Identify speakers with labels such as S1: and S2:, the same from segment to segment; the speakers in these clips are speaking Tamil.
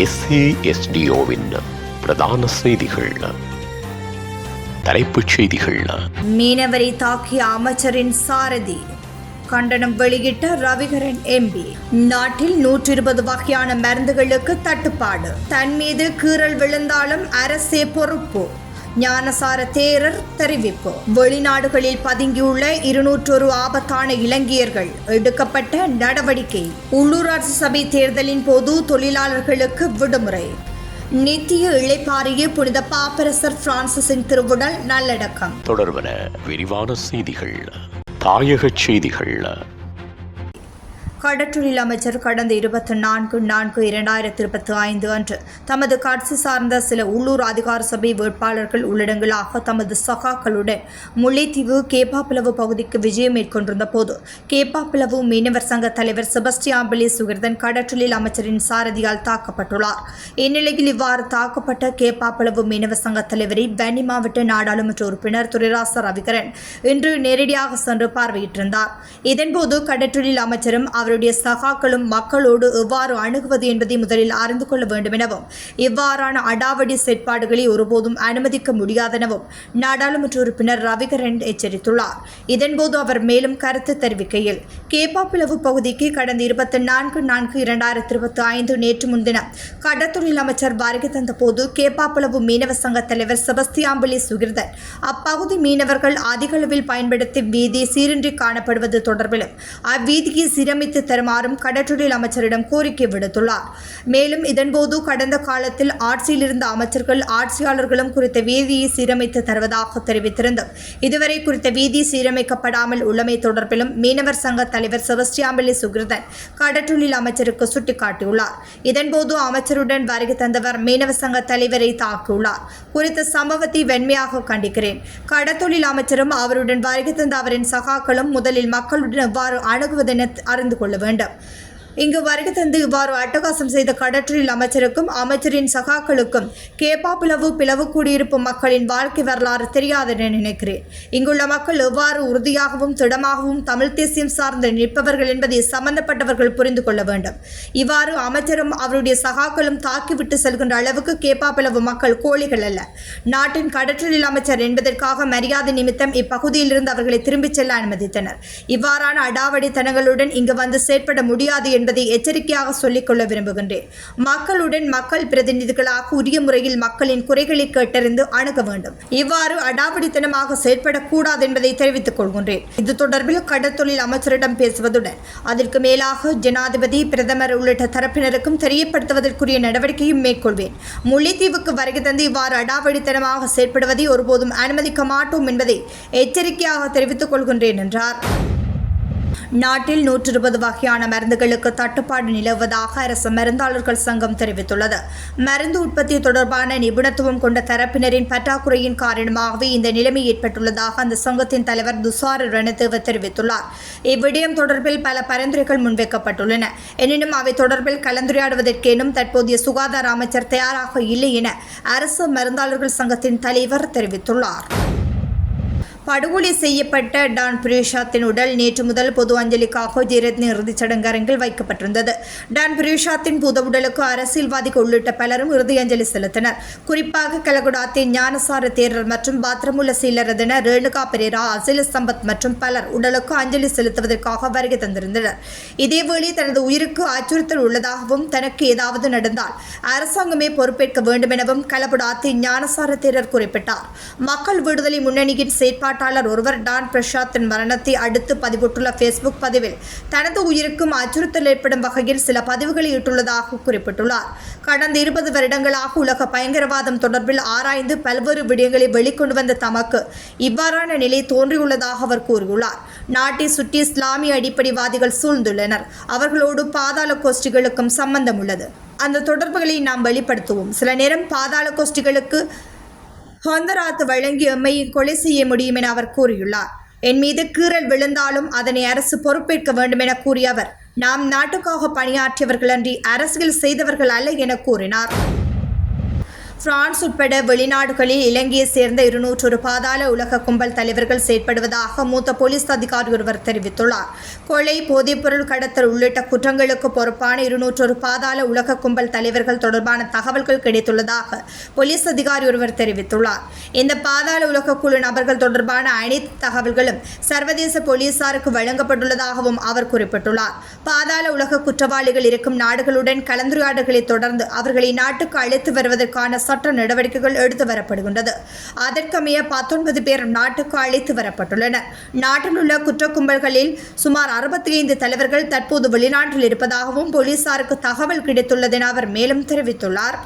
S1: எஸ்ஏஎஸ்டிஓவின் பிரதான செய்திகள். தலைப்புச் செய்திகள்.
S2: மீனவரை தாக்கிய அமைச்சரின் சாரதி. கண்டனம் வெளியிட்ட ரவிகரன் எம்பி நாட்டில் நூற்றி இருபது வகையான மருந்துகளுக்கு தட்டுப்பாடு. தன் மீது கீறல் விழுந்தாலும் அரசே பொறுப்பு. ஞானசார தேரர் தெரிவிப்பு. வெளிநாடுகளில் பதுங்கியுள்ள இருநூற்றொரு ஆபத்தான இலங்கையர்கள் எடுக்கப்பட்ட நடவடிக்கை. உள்ளூராட்சி சபை தேர்தலின் போது தொழிலாளர்களுக்கு விடுமுறை. நித்திய இழைப்பாரிய புனித பாப்பரசர் பிரான்சிஸின் திருவுடல் நல்லடக்கம்.
S1: தொடர்பன விரிவான செய்திகள் தாயகச் செய்திகள்.
S2: கடற்றொழில் அமைச்சர் கடந்த இருபத்தி நான்கு நான்கு இரண்டாயிரத்தி இருபத்தி ஐந்து அன்று தமது கட்சி சார்ந்த சில உள்ளூர் அதிகார சபை வேட்பாளர்கள் உள்ளடங்களாக தமது சகாக்களுடன் முல்லைத்தீவு கேப்பாப்பிளவு பகுதிக்கு விஜயம் மேற்கொண்டிருந்த போது கேப்பாப்பிளவு மீனவர் சங்க தலைவர் செபஸ்டியாம்பிளி சுகிர்தன் கடற்றொழில் அமைச்சரின் சாரதியால் தாக்கப்பட்டுள்ளார். இந்நிலையில் இவ்வாறு தாக்கப்பட்ட கேப்பாப்பிளவு மீனவர் சங்க தலைவரை வன்னி மாவட்ட நாடாளுமன்ற உறுப்பினர் துரைராச ரவிகரன் இன்று நேரடியாக சென்று பார்வையிட்டிருந்தார். இதன்போது கடற்றொழில் அமைச்சரும் அவர் அவருடைய சகாக்களும் மக்களோடு எவ்வாறு அணுகுவது என்பதை முதலில் அறிந்து கொள்ள வேண்டும் எனவும் இவ்வாறான அடாவடி செயற்பாடுகளை ஒருபோதும் அனுமதிக்க முடியாதெனவும் நாடாளுமன்ற உறுப்பினர் ரவிகரன் எச்சரித்துள்ளார். இதன்போது அவர் மேலும் கருத்து தெரிவிக்கையில் கேப்பாப்பிளவு பகுதிக்கு கடந்த இருபத்தி நான்கு நான்கு இரண்டாயிரத்தி இருபத்தி ஐந்து நேற்று முன்தினம் கடத்தொழில் அமைச்சர் வருகை தந்தபோது கேப்பாப்பிளவு மீனவ சங்க தலைவர் செபஸ்தியாம்பலி சுகிர்தன் அப்பகுதி மீனவர்கள் அதிக அளவில் பயன்படுத்தும் வீதி சீரின்றி காணப்படுவது தொடர்பிலும் அவ்வீதியை சீரமைத்து தருமாறும் கடற்றொழில் அமைச்சரிடம் கோரிக்கை விடுத்துள்ளார். மேலும் இதன்போது கடந்த காலத்தில் ஆட்சியில் இருந்த அமைச்சர்கள் ஆட்சியாளர்களும் குறித்த வீதியை சீரமைத்து தருவதாக தெரிவித்திருந்தது. இதுவரை குறித்த வீதி சீரமைக்கப்படாமல் உள்ளமை தொடர்பிலும் மீனவர் சங்க தலைவர் செபஸ்டியாம்பலி சுகிருதன் கடற்றொழில் அமைச்சருக்கு சுட்டிக்காட்டியுள்ளார். இதன்போது அமைச்சருடன் வருகை தந்தவர் மீனவர் சங்க தலைவரை தாக்கியுள்ளார். குறித்த சம்பவத்தை வெண்மையாக கண்டிக்கிறேன். கடத்தொழில் அமைச்சரும் அவருடன் வருகை தந்த அவரின் சகாக்களும் முதலில் மக்களுடன் எவ்வாறு அணுகுவதென அறிந்து கொள்ள வேண்டும். இங்கு வருகை தந்து இவ்வாறு அட்டகாசம் செய்த கடற்றொழில் அமைச்சருக்கும் அமைச்சரின் சகாக்களுக்கும் கேப்பா பிளவு குடியிருப்பு மக்களின் வாழ்க்கை வரலாறு தெரியாது என நினைக்கிறேன். இங்குள்ள மக்கள் எவ்வாறு உறுதியாகவும் திடமாகவும் தமிழ் தேசியம் சார்ந்து நிற்பவர்கள் என்பதை சம்பந்தப்பட்டவர்கள் புரிந்து கொள்ள வேண்டும். இவ்வாறு அமைச்சரும் அவருடைய சகாக்களும் தாக்கிவிட்டு செல்கின்ற அளவுக்கு கேப்பாப்பிளவு மக்கள் கோழிகள் அல்ல. நாட்டின் கடற்றொழில் அமைச்சர் என்பதற்காக மரியாதை நிமித்தம் இப்பகுதியில் இருந்து அவர்களை திரும்பிச் செல்ல அனுமதித்தனர். இவ்வாறான அடாவடித்தனங்களுடன் இங்கு வந்து செயற்பட முடியாது என்று எச்சரிக்கையாக சொல்லிக்கொள்ள விரும்புகின்றேன். மக்களுடன் மக்கள் பிரதிநிதிகளாக உரிய முறையில் மக்களின் குறைகளை கேட்டறிந்து அணுக வேண்டும். இவ்வாறு அடாவடித்தனமாக செயற்படக்கூடாது என்பதை தெரிவித்துக் கொள்கின்றேன். இது தொடர்பில் கடற்தொழில் அமைச்சரிடம் பேசுவதுடன் அதற்கு மேலாக ஜனாதிபதி பிரதமர் உள்ளிட்ட தரப்பினருக்கும் தெரியப்படுத்துவதற்குரிய நடவடிக்கையும் மேற்கொள்வேன். முல்லைத்தீவுக்கு வருகை தந்து இவ்வாறு அடாவடித்தனமாக செயற்படுவதை ஒருபோதும் அனுமதிக்க மாட்டோம் என்பதை எச்சரிக்கையாக தெரிவித்துக் கொள்கின்றேன் என்றார். நாட்டில் நூற்று இருபது வகையான மருந்துகளுக்கு தட்டுப்பாடு நிலவுவதாக அரசு மருந்தாளர்கள் சங்கம் தெரிவித்துள்ளது. மருந்து உற்பத்தி தொடர்பான நிபுணத்துவம் கொண்ட தரப்பினரின் பற்றாக்குறையின் காரணமாகவே இந்த நிலைமை ஏற்பட்டுள்ளதாக அந்த சங்கத்தின் தலைவர் துசார ரணதேவ தெரிவித்துள்ளார். இவ்விடயம் தொடர்பில் பல பரிந்துரைகள் முன்வைக்கப்பட்டுள்ளன. எனினும் அவை தொடர்பில் கலந்துரையாடுவதற்கேனும் தற்போதைய சுகாதார அமைச்சர் தயாராக இல்லை என அரசு மருந்தாளர்கள் சங்கத்தின் தலைவர் தெரிவித்துள்ளார். படுகொலை செய்யப்பட்ட டான் பிரிஷாத்தின் உடல் நேற்று முதல் பொது அஞ்சலிக்காக ஜெயரத்ன இறுதிச் சடங்கரங்கில் வைக்கப்பட்டிருந்தது. டான் பிரிஷாத்தின் புத உடலுக்கு அரசியல்வாதிகள் உள்ளிட்ட பலரும் இறுதி அஞ்சலி செலுத்தினர். குறிப்பாக கலகுடாத்தின் ஞானசார தேரர் மற்றும் பாத்திரமுள்ள சீலரதன ரேணுகா பெரேரா அசில சம்பத் மற்றும் பலர் உடலுக்கு அஞ்சலி செலுத்துவதற்காக வருகை தந்திருந்தனர். இதேவேளை தனது உயிருக்கு அச்சுறுத்தல் உள்ளதாகவும் தனக்கு ஏதாவது நடந்தால் அரசாங்கமே பொறுப்பேற்க வேண்டும் எனவும் கலபுடாத்தின் ஞானசார தேரர் குறிப்பிட்டார். மக்கள் விடுதலை முன்னணியின் போராட்டாளர் ஒருவர் டான் பிரசாத்தின் மரணத்தை அடுத்து பதிவிட்டுள்ள ஃபேஸ்புக் பதிவில் தனது உயிருக்கும் அச்சுறுத்தல் ஏற்படும் வகையில் சில பதிவுகளை இட்டுள்ளதாக குறிப்பிட்டுள்ளார். கடந்த இருபது வருடங்களாக உலக பயங்கரவாதம் தொடர்பில் ஆராய்ந்து பல்வேறு விடயங்களை வெளிக்கொண்டு வந்த தமக்கு இவ்வாறான நிலை தோன்றியுள்ளதாக அவர் கூறியுள்ளார். நாட்டை சுற்றி இஸ்லாமிய அடிப்படைவாதிகள் சூழ்ந்துள்ளனர். அவர்களோடு பாதாள கோஷ்டிகளுக்கும் சம்பந்தம் உள்ளது. அந்த தொடர்புகளை நாம் வெளிப்படுத்துவோம். சில நேரம் பாதாள கோஷ்டிகளுக்கு ஹந்தராத் வழங்கி கொலை செய்ய முடியும் என அவர் கூறியுள்ளார். என் மீது கீறல் விழுந்தாலும் அதனை அரசு பொறுப்பேற்க வேண்டும் என கூறிய அவர் நாம் நாட்டுக்காக பணியாற்றியவர்கள் அன்றி அரசியல் செய்தவர்கள் அல்ல என கூறினார். பிரான்ஸ் உட்பட வெளிநாடுகளில் இலங்கையை சேர்ந்த இருநூற்றொரு பாதாள உலக கும்பல் தலைவர்கள் செயற்படுவதாக மூத்த போலீஸ் அதிகாரி ஒருவர் தெரிவித்துள்ளார். கொலை போதைப்பொருள் கடத்தல் உள்ளிட்ட குற்றங்களுக்கு பொறுப்பான இருநூற்றொரு பாதாள உலக கும்பல் தலைவர்கள் தொடர்பான தகவல்கள் கிடைத்துள்ளதாக போலீஸ் அதிகாரி ஒருவர் தெரிவித்துள்ளார். இந்த பாதாள உலக குழு நபர்கள் தொடர்பான அனைத்து தகவல்களும் சர்வதேச போலீசாருக்கு வழங்கப்பட்டுள்ளதாகவும் அவர் குறிப்பிட்டுள்ளார். பாதாள உலக குற்றவாளிகள் இருக்கும் நாடுகளுடன் கலந்துரையாடல்களை தொடர்ந்து அவர்களை நாட்டுக்கு அழைத்து வருவதற்கான சட்ட நடவடிக்கைகள் எடுத்து வரப்படுகின்றது. அதற்கமைய பத்தொன்பது பேர் நாட்டுக்கு அழைத்து வரப்பட்டுள்ளனர். நாட்டில் உள்ள குற்ற கும்பல்களில் சுமார் அறுபத்தி ஐந்து தலைவர்கள் தற்போது வெளிநாட்டில் இருப்பதாகவும் போலீசாருக்கு தகவல் கிடைத்துள்ளதென அவர் மேலும் தெரிவித்துள்ளார்.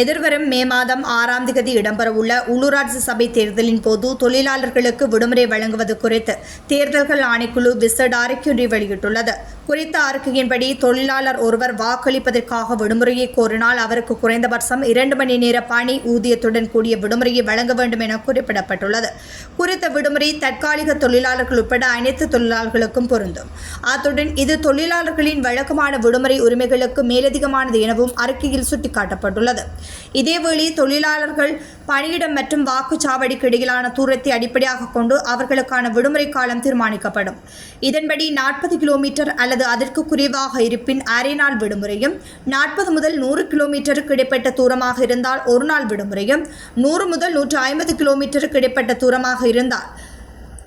S2: எதிர்வரும் மே மாதம் ஆறாம் தேதி இடம்பெறவுள்ள உள்ளூராட்சி சபை தேர்தலின் போது தொழிலாளர்களுக்கு விடுமுறை வழங்குவது குறித்து தேர்தல்கள் ஆணைக்குழு விசேட அறிக்கை வெளியிட்டுள்ளது. குறித்த அறிக்கையின்படி தொழிலாளர் ஒருவர் வாக்களிப்பதற்காக விடுமுறையை கோரினால் அவருக்கு குறைந்தபட்சம் இரண்டு மணி நேர பணி ஊதியத்துடன் கூடிய விடுமுறையை வழங்க வேண்டும் என குறிப்பிடப்பட்டுள்ளது. குறித்த விடுமுறை தற்காலிக தொழிலாளர்கள் உட்பட அனைத்து தொழிலாளர்களுக்கும் பொருந்தும். அத்துடன் இது தொழிலாளர்களின் வழக்கமான விடுமுறை உரிமைகளுக்கு மேலதிகமானது எனவும் அறிக்கையில் சுட்டிக்காட்டப்பட்டுள்ளது. இதேவேளை தொழிலாளர்கள் பணியிடம் மற்றும் வாக்குச்சாவடிக்கு இடையிலான தூரத்தை அடிப்படையாக கொண்டு அவர்களுக்கான விடுமுறை காலம் தீர்மானிக்கப்படும். இதன்படி நாற்பது கிலோமீட்டர் அல்லது அதற்கு குறைவாக இருப்பின் அரை நாள் விடுமுறையும் நாற்பது முதல் நூறு கிலோமீட்டருக்கு இடைப்பட்ட தூரமாக இருந்தால் ஒரு நாள் விடுமுறையும் நூறு முதல் நூற்று ஐம்பது கிலோமீட்டருக்கு இடைப்பட்ட தூரமாக இருந்தால்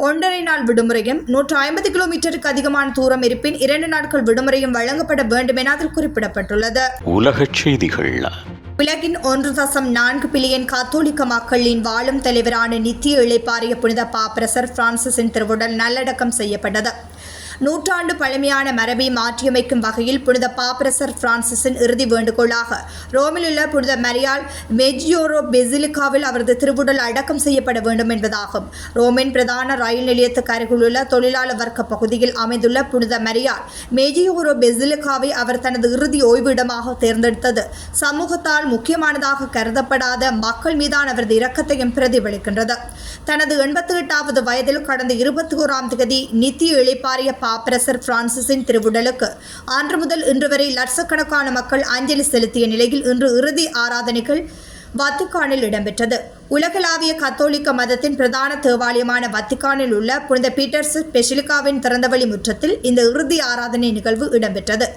S2: ஒன்றரை நாள் விடுமுறையும் நூற்று ஐம்பது கிலோமீட்டருக்கு அதிகமான தூரம் இருப்பின் இரண்டு நாட்கள் விடுமுறையும் வழங்கப்பட வேண்டும் என அதில் குறிப்பிடப்பட்டுள்ளது.
S1: உலக செய்திகள்
S2: உலகின் ஒன்று தசம் நான்கு பில்லியன் கத்தோலிக்க மக்களின் வாழும் தலைவரான நித்திய இளைப்பாறிய புனித பாப்பரசர் பிரான்சிஸின் திருவுடல் நல்லடக்கம் செய்யப்பட்டது. நூற்றாண்டு பழமையான மரபை மாற்றியமைக்கும் வகையில் புனித பாப்பரசர் பிரான்சிஸின் இறுதி வேண்டுகோளாக ரோமில் உள்ள புனித மரியால் மெஜியோரோ பெசிலிகாவில் அவரது திருவுடல் அடக்கம் செய்யப்பட வேண்டும் என்பதாகும். ரோமின் பிரதான ரயில் நிலையத்துக்கு அருகில் உள்ள தொழிலாளர் வர்க்க பகுதியில் அமைந்துள்ள புனித மரியால் மெஜியோரோ பெசிலிகாவை அவர் தனது இறுதி ஓய்விடமாக தேர்ந்தெடுத்தது. சமூகத்தால் முக்கியமானதாக கருதப்படாத மக்கள் மீதான அவரது இரக்கத்தையும் பிரதிபலிக்கின்றது. தனது எண்பத்தி எட்டாவது வயதில் கடந்த இருபத்தி ஓராம் தேதி நித்திய இளைப்பாறிய பாப்பரசர் பிரான்சிஸின் திருவுடலுக்கு. அன்று முதல் இன்று வரை லட்சக்கணக்கான மக்கள் அஞ்சலி செலுத்திய நிலையில் இன்று இறுதி ஆராதனைகள் வத்திக்கானில் இடம்பெற்றது. உலகளாவிய கத்தோலிக்க மதத்தின் பிரதான தேவாலயமான வத்திக்கானில் உள்ள புனித பீட்டர்ஸ் பெசிலிகாவின் திறந்தவழி முற்றத்தில் இந்த இறுதி ஆராதனை நிகழ்வு இடம்பெற்றது.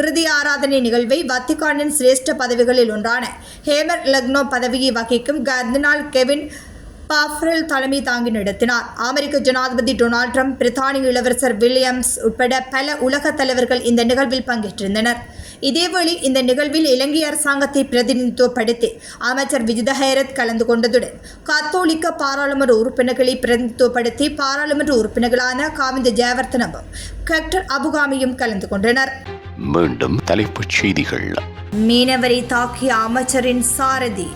S2: இறுதி ஆராதனை நிகழ்வை வத்திக்கானின் சிரேஷ்ட பதவிகளில் ஒன்றான ஹேமர் லக்னோ பதவியை வகிக்கும் கர்தினால் கெவின் பாஃப்ரெல் தலைமை தாங்கி நடத்தினார் அமெரிக்க ஜனாதிபதி டொனால்ட் ட்ரம்ப் பிரித்தானிய இளவரசர் வில்லியம்ஸ் உட்பட பல உலக தலைவர்கள் இந்த நிகழ்வில் பங்கேற்றிருந்தனர். இதேவேளை இந்த நிகழ்வில் இலங்கை அரசாங்கத்தை பிரதிநிதித்துவப்படுத்தி அமைச்சர் விஜித ஹேரத் கலந்து கொண்டதுடன் கத்தோலிக்க பாராளுமன்ற உறுப்பினர்களை பிரதிநிதித்துவப்படுத்தி பாராளுமன்ற உறுப்பினர்களான காவிந்த ஜெயவர்த்தனவும் கலெக்டர் அபுகாமியும் கலந்து கொண்டனர்.
S1: மீண்டும் தலைப்புச் செய்திகள்.
S2: மீனவரை தாக்கிய அமைச்சரின் சாரதி.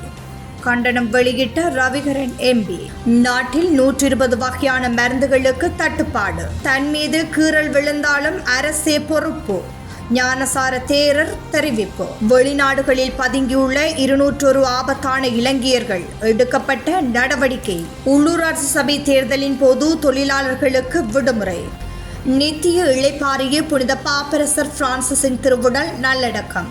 S2: கண்டனம் வெளியிட்ட ரவிகரன் எம்பி நாட்டில் நூற்றி இருபது வகையான மருந்துகளுக்கு தட்டுப்பாடு. தன் மீது கீறல் விழுந்தாலும் அரசே பொறுப்பு. ஞானசார தேரர் தெரிவிப்பு. வெளிநாடுகளில் பதுங்கியுள்ள இருநூற்றொரு ஆபத்தான இலங்கையர்கள் எடுக்கப்பட்ட நடவடிக்கை. உள்ளூராட்சி சபை தேர்தலின் போது தொழிலாளர்களுக்கு விடுமுறை. நித்திய இழைப்பாரிய புனித பாப்பரசர் பிரான்சிஸின் திருவுடல் நல்லடக்கம்.